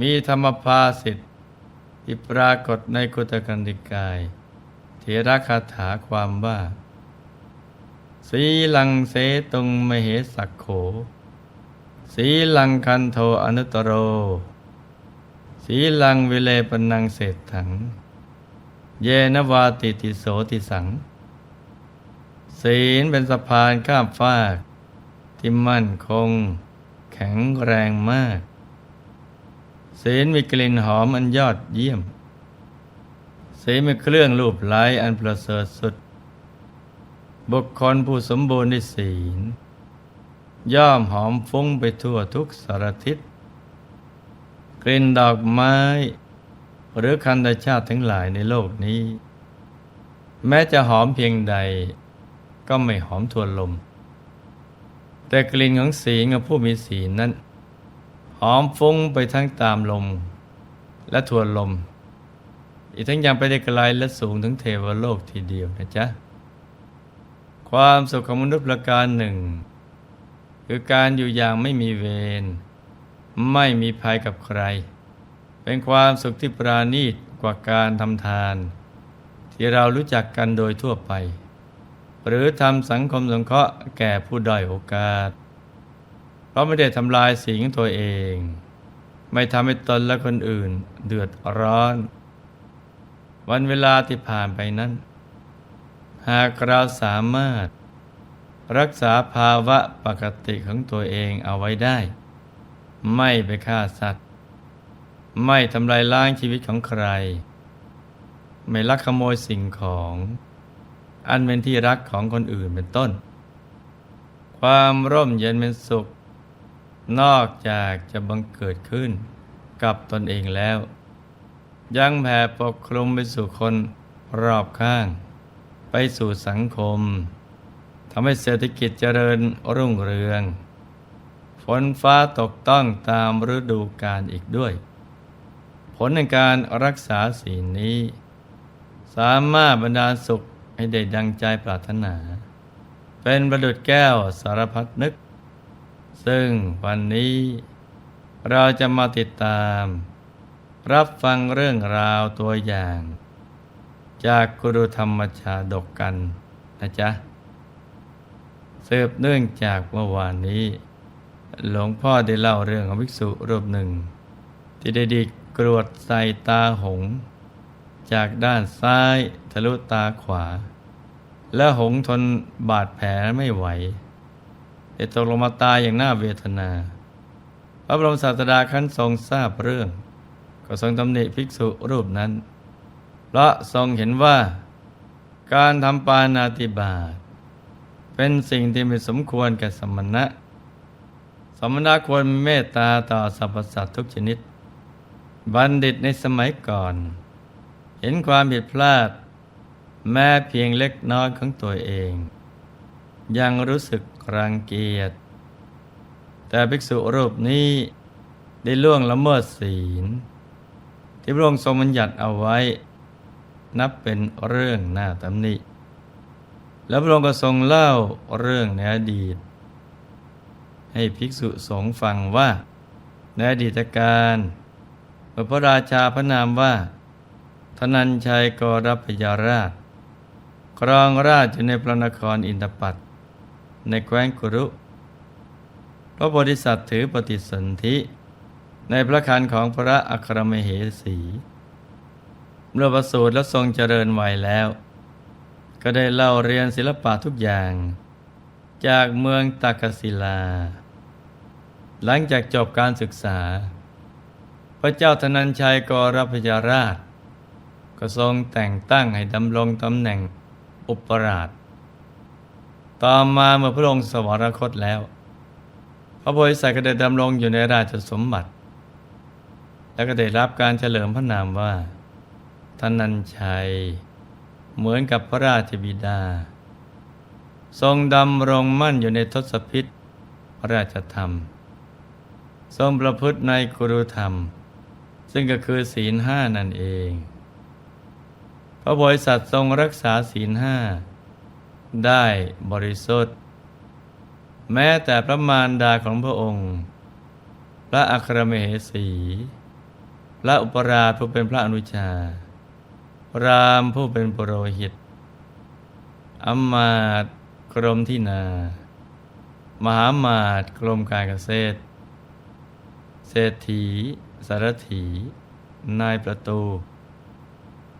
มีธรรมภาสิทธิ์ที่ปรากฏในกุตกันติกายเทระคาถาความว่า สีลังเสตุงมเหสักโข สีลังคันโทอนุตโร สีลังวิเลปนังเศษถัง เยนวาติติโสติสัง ศีลเป็นสะพานข้ามฟากที่มั่นคง แข็งแรงมาก ศีลมีกลิ่นหอมอันยอดเยี่ยม ศีลมีเครื่องรูปไล้อันประเสริฐสุด บุคคลผู้สมบูรณ์ด้วยศีล ย่อมหอมฟุ้งไปทั่วทุกสารทิศ กลิ่นดอกไม้ หรือคันธชาติทั้งหลายในโลกนี้ แม้จะหอมเพียงใด ก็ไม่หอมทวนลม แต่กลิ่นของศีลของผู้มีศีลนั้น หอมฟุ้งไปทั้งตามลม และทวนลม อีกทั้งยังไปได้ไกลและสูงถึงเทวโลกทีเดียวนะจ๊ะ ความสุขของมนุษย์ประการหนึ่ง คือการอยู่อย่างไม่มีเวรไม่มีภัยกับใคร เป็นความสุขที่ปราณีตกว่าการทำทาน ที่เรารู้จักกันโดยทั่วไป หรือทำสังคมสงเคราะห์แก่ผู้ด้อยโอกาส เพราะไม่ได้ทำลายสิ่งตัวเอง ไม่ทำให้ตนและคนอื่นเดือดร้อน วันเวลาที่ผ่านไปนั้น หากเราสามารถ รักษาภาวะปกติของตัวเองเอาไว้ได้ ไม่ไปฆ่าสัตว์ ไม่ทำลายล้างชีวิตของใคร ไม่ลักขโมยสิ่งของ อันเป็นที่รักของคนอื่นเป็นต้น ความร่มเย็นเป็นสุข นอกจากจะบังเกิดขึ้นกับตนเองแล้ว ยังแผ่ปกคลุมไปสู่คนรอบข้าง ไปสู่สังคมทำให้เศรษฐกิจเจริญรุ่งเรือง ฝนฟ้าตกต้องตามฤดูกาลอีกด้วย ผลในการรักษาศีลนี้ สามารถบรรดาสุขให้ได้ดังใจปรารถนา เป็นประดุจแก้วสารพัดนึก ซึ่งวันนี้เราจะมาติดตาม รับฟังเรื่องราวตัวอย่าง จากกุรุธรรมชาดกกันนะจ๊ะสืบเนื่องจากเมื่อวานนี้ หลวงพ่อได้เล่าเรื่องของภิกษุรูปหนึ่ง ที่ได้ดีกรวดใส่ตาหงส์จากด้านซ้ายทะลุตาขวา และหงส์ทนบาดแผลไม่ไหว ได้ตกลงมาตายอย่างน่าเวทนา พระบรมศาสดาขั้นทรงทราบเรื่อง ก็ทรงตำหนิภิกษุรูปนั้น เพราะทรงเห็นว่า การทำปานาติบาตเป็นสิ่งที่ไม่สมควรแก่สมณะ สมณะควรเมตตาต่อสรรพสัตว์ทุกชนิด บัณฑิตในสมัยก่อน เห็นความผิดพลาด แม้เพียงเล็กน้อยของตัวเอง ยังรู้สึก รังเกียจ แต่ภิกษุรูปนี้ได้ล่วงละเมิดศีล ที่พระองค์ทรงบัญญัติเอาไว้ นับเป็นเรื่องน่าตำหนิ แล้วพระองค์ก็ทรงเล่าเรื่องในอดีต ให้ภิกษุสงฆ์ฟังว่า ในอดีตการเมื่อพระราชาพระนามว่า ธนัญชัยกรพยาราช ครองราชอยู่ในพระนครอินทปัต ในแคว้นกุรุพระโพธิสัตว์ถือปฏิสนธิ ในพระคันของพระอัครมเหสี เมื่อประสูติและทรงเจริญวัยแล้ว ก็ได้เล่าเรียนศิลปะทุกอย่าง จากเมืองตากศิลา หลังจากจบการศึกษา พระเจ้าธนัญชัยกรพยาราช ก็ทรงแต่งตั้งให้ดำรงตำแหน่งอุปราช ต่อมาเมื่อพระองค์สวรรคตแล้ว พระโพธิสัตว์ก็ได้ดำรงอยู่ในราชสมบัติ และก็ได้รับการเฉลิมพระนามว่าธนัญชัย เหมือนกับพระราชบิดา ทรงดำรงมั่นอยู่ในทศพิษพระราชธรรม ทรงประพฤติในกุรุธรรม ซึ่งก็คือศีลห้านั่นเอง พระบริษัททรงรักษาศีลห้า ได้บริสุทธิ์ แม้แต่พระมารดาของพระองค์ พระอัครมเหสี พระอุปราชผู้เป็นพระอนุชารามผู้เป็นปโรหิตอำมาตย์กรมที่นา มหามาตย์กรมการเกษตร เศรษฐี สารถี นายประตู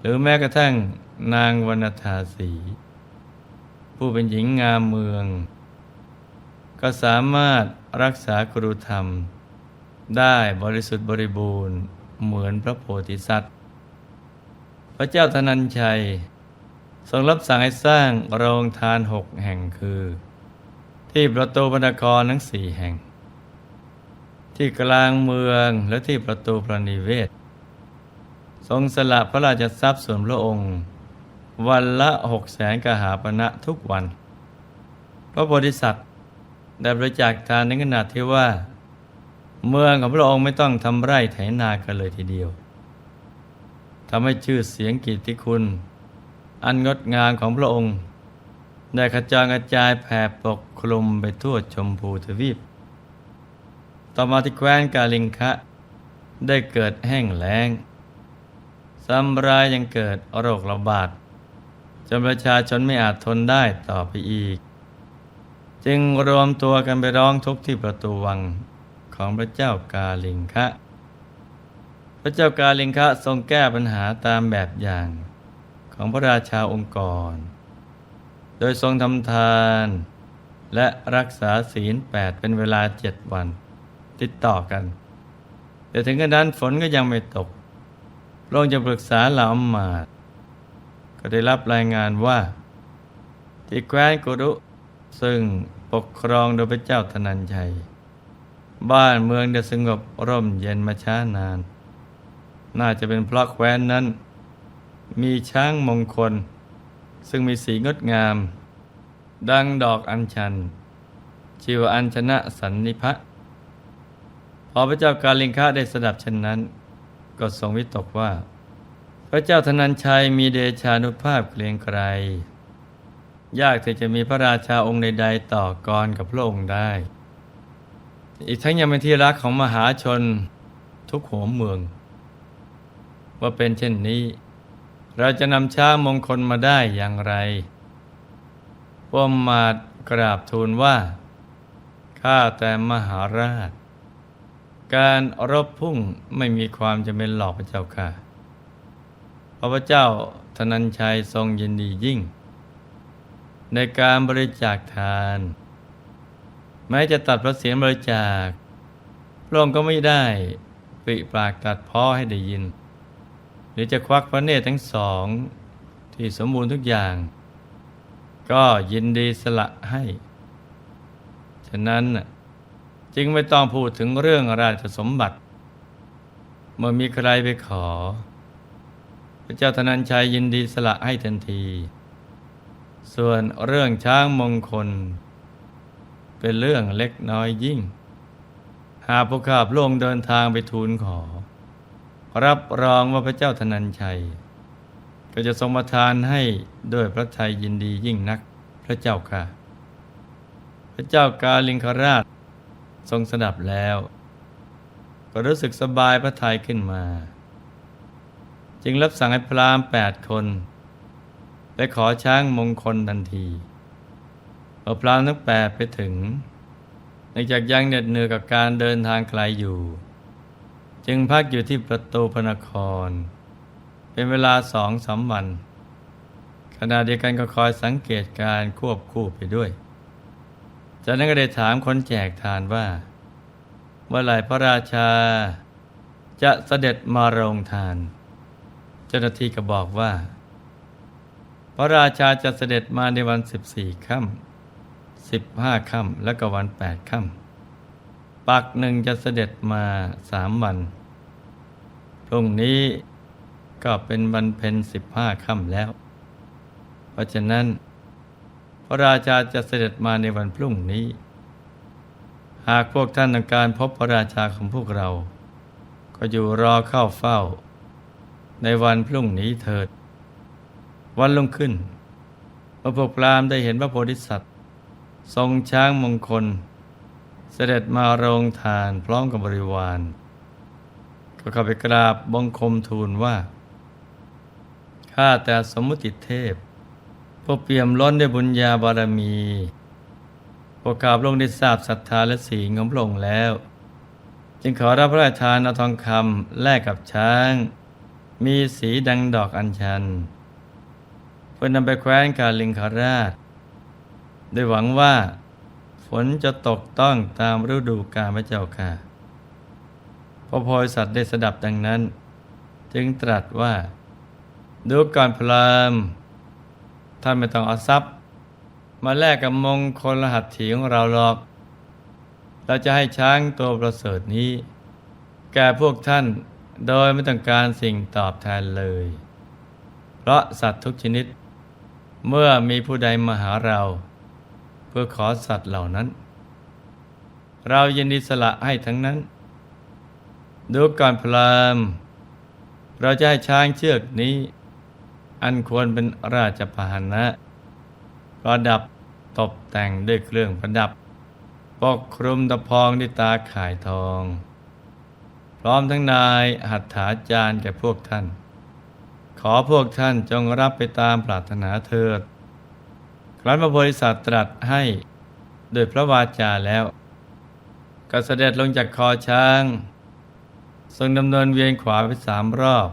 หรือแม้กระทั่งนางวรรณธาสี ผู้เป็นหญิงงามเมือง ก็สามารถรักษาครูธรรม ได้บริสุทธิ์บริบูรณ์เหมือนพระโพธิสัตว์ พระเจ้าธนัญชัย ทรงรับสั่งให้สร้างโรงทานหกแห่งคือ ที่ประตูพระนครทั้งสี่แห่ง ที่กลางเมืองและที่ประตูพระนิเวศ ทรงสละพระราชทรัพย์ส่วนพระองค์ วันละหกแสนกหาปณะทุกวัน พระโพธิสัตว์ได้บริจาคทานในขนาดที่ว่า เมืองของพระองค์ไม่ต้องทำไร่ไถนากันเลยทีเดียวทำให้ชื่อเสียงกิตติคุณ อันงดงามของพระองค์ ได้ขจรกระจายแผ่ปกคลุมไปทั่วชมพูทวีป ต่อมาที่แคว้นกาลิงคะได้เกิดแห้งแล้งซ้ำรายยังเกิดโรคระบาด จนประชาชนไม่อาจทนได้ต่อไปอีก จึงรวมตัวกันไปร้องทุกข์ที่ประตูวังของพระเจ้ากาลิงคะ พระเจ้ากาลิงคะทรงแก้ปัญหาตามแบบอย่างของพระราชาองค์กร โดยทรงทำทานและรักษาศีลแปดเป็นเวลาเจ็ดวันติดต่อกัน แต่ถึงกระนั้นฝนก็ยังไม่ตกพระองค์จะปรึกษาเหล่าอมาตย ก็ได้รับรายงานว่า ที่แคว้นกุรุซึ่งปกครองโดยพระเจ้าธนัญชัย บ้านเมืองได้สงบร่มเย็นมาช้านาน น่าจะเป็นเพราะแคว้นนั้น มีช้างมงคล ซึ่งมีสีงดงาม ดังดอกอัญชันชื่อว่าอัญชนะสันนิพะพอพระเจ้ากาลิงคะได้สดับเช่นนั้น ก็ทรงวิตกว่า พระเจ้าธนัญชัยมีเดชานุภาพเกรียงไกร ยากที่จะมีพระราชาองค์ใดๆต่อกรกับพระองค์ได้ อีกทั้งยังเป็นที่รักของมหาชนทุกหัวเมือง ว่าเป็นเช่นนี้ เราจะนำช้างมงคลมาได้อย่างไรพวกมาดกราบทูลว่าข้าแต่มหาราช การรบพุ่งไม่มีความจำเป็นหลอกพระเจ้าค่ะ ระพระเจ้าธนัญชัยทรงยินดียิ่ง ในการบริจาคทาน แม้จะตัดพระเสียงบริจาคพระองค์ก็ไม่ได้ปริปากตัดพ้อให้ได้ยิน หรือจะควักพระเนตรทั้งสอง ที่สมบูรณ์ทุกอย่าง ก็ยินดีสละให้ ฉะนั้นจึงไม่ต้องพูดถึงเรื่องราชสมบัติ เมื่อมีใครไปขอ พระเจ้าธนัญชัยยินดีสละให้ทันที ส่วนเรื่องช้างมงคล เป็นเรื่องเล็กน้อยยิ่ง หากพวกข้าพระองค์เดินทางไปทูลขอ รับรองว่าพระเจ้าธนัญชัย ก็จะทรงประทานให้ด้วยพระทัยยินดียิ่งนักพระเจ้าค่ะ พระเจ้ากาลิงคราชทรงสดับแล้ว ก็รู้สึกสบายพระทัยขึ้นมา จึงรับสั่งให้พราหมณ์แปดคนไปขอช้างมงคลทันทีพอพราหมณ์ทั้งแปดไปถึงเนื่องจากยังเหน็ดเหนื่อยกับการเดินทางไกลอยู่ จึงพักอยู่ที่ประตูพระนคร เป็นเวลาสองสามวันขณะเดียวกันก็คอยสังเกตการควบคู่ไปด้วย จากนั้นก็ได้ถามคนแจกทานว่าเมื่อไหร่พระราชาจะเสด็จมาโรงทาน จ้าหน้าที่ก็บอกว่า พระราชาจะเสด็จมาในวันสิบสี่ค่ำสิบห้าค่ำและก็วันแปดค่ำปักหนึ่งจะเสด็จมาสามวัน พรุ่งนี้ก็เป็นวันเพ็ญสิบห้าค่ำแล้ว เพราะฉะนั้น พระราชาจะเสด็จมาในวันพรุ่งนี้ หากพวกท่านต้องการพบพระราชาของพวกเรา ก็อยู่รอเข้าเฝ้า ในวันพรุ่งนี้เถิด วันลงขึ้นเมื่อพวกพรามได้เห็นพระโพธิสัตว์ ทรงช้างมงคล เสด็จมาโรงทานพร้อมกับบริวาร ก็เข้าไปกราบบังคมทูลว่า ข้าแต่สมุติเทพผู้เปี่ยมล้นด้วยบุญญาบารมีพวกข้าพระองค์ได้ทราบศรัทธาและสีลของพระองค์แล้ว จึงขอรับพระราชทานเอาทองคำแลกกับช้าง มีสีดังดอกอัญชัน เพื่อนำไปแคว้นกาลิงคาราชโดยหวังว่า ฝนจะตกต้องตามฤดูกาลพระเจ้าค่ะพระโพธิสัตว์ได้สดับดังนั้น จึงตรัสว่า ดูก่อนพรามท่านไม่ต้องเอาทรัพย์ มาแลกกับมงคลรหัตถีของเราหรอก เราจะให้ช้างตัวประเสริฐนี้ แก่พวกท่าน โดยไม่ต้องการสิ่งตอบแทนเลย เพราะสัตว์ทุกชนิด เมื่อมีผู้ใดมาหาเรา เพื่อขอสัตว์เหล่านั้น เรายินดีสละให้ทั้งนั้น ดูก่อนพรามเราจะให้ช้างเชือกนี้ อันควรเป็นราชพาหนะ ประดับตกแต่งด้วยเครื่องประดับ ปกคลุมตะพองด้วยตาข่ายทอง ร้อมทั้งนายหัตถาจารย์แก่พวกท่าน ขอพวกท่านจงรับไปตามปรารถนาเถิด ครั้นพระโพธิสัตว์ตรัสให้โดยพระวาจาแล้ว ก็เสด็จลงจากคอช้าง ทรงดำเนินเวียนขวาไปสามรอบ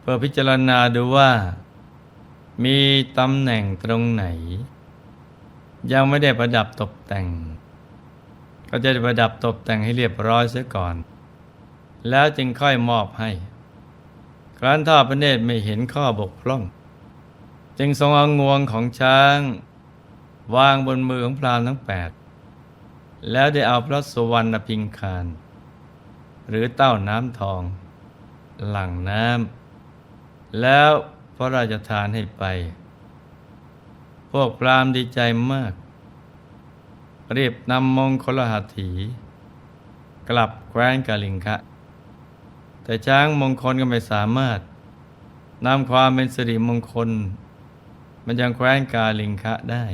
เพื่อพิจารณาดูว่า มีตำแหน่งตรงไหน ยังไม่ได้ประดับตกแต่ง ก็จะประดับตกแต่งให้เรียบร้อยเสียก่อน แล้วจึงค่อยมอบให้ ครั้นทอดพระเนตรไม่เห็นข้อบกพร่อง จึงทรงเอางวงของช้าง วางบนมือของพรามทั้งแปดแล้วได้เอาพระสุวรรณพิงคาร หรือเต้าน้ำทอง หลั่งน้ำแล้วพระราชทานให้ไป พวกพรามดีใจมาก รีบนำมงคลหัตถี กลับแคว้นกาลิงคะ แต่ช้างมงคลก็ไม่สามารถนำความเป็นสิริมงคล มันยังแคว้นกาลิงคะได้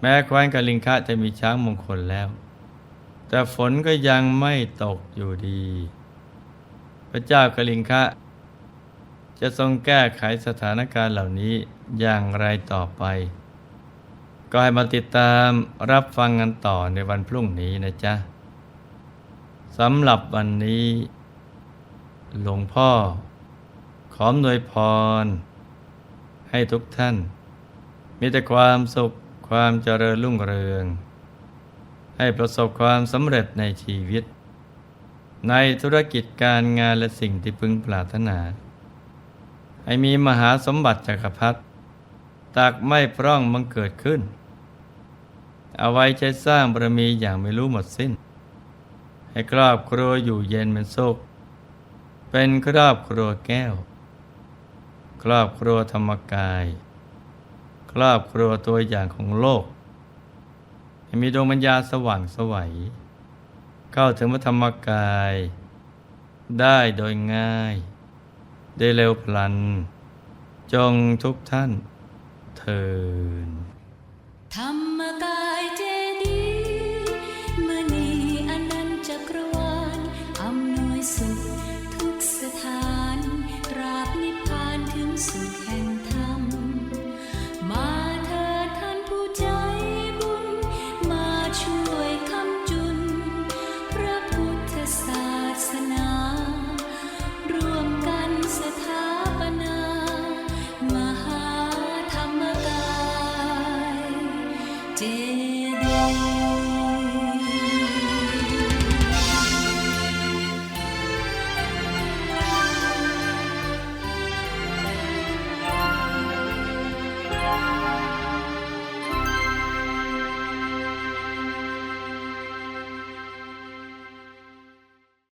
แม้แคว้นกาลิงคะจะมีช้างมงคลแล้ว แต่ฝนก็ยังไม่ตกอยู่ดี พระเจ้ากาลิงคะจะทรงแก้ไขสถานการณ์เหล่านี้อย่างไรต่อไป ก็ให้มาติดตามรับฟังกันต่อในวันพรุ่งนี้นะจ๊ะสำหรับวันนี้ หลวงพ่อ ขออำนวยพร ให้ทุกท่าน มีแต่ความสุขความเจริญรุ่งเรือง ให้ประสบความสำเร็จในชีวิต ในธุรกิจการงานและสิ่งที่พึงปรารถนา ให้มีมหาสมบัติจักรพรรดิตักไม่พร่องบังเกิดขึ้น เอาไว้ใช้สร้างบารมีอย่างไม่รู้หมดสิ้น ให้ครอบครัวอยู่เย็นเป็นสุข เป็นครอบครัวแก้ว ครอบครัวธรรมกาย ครอบครัวตัวอย่างของโลก มีดวงปัญญาสว่างสวัย เข้าถึงพระธรรมกาย ได้โดยง่าย ได้เร็วพลัน จงทุกท่านเทินธรรมกา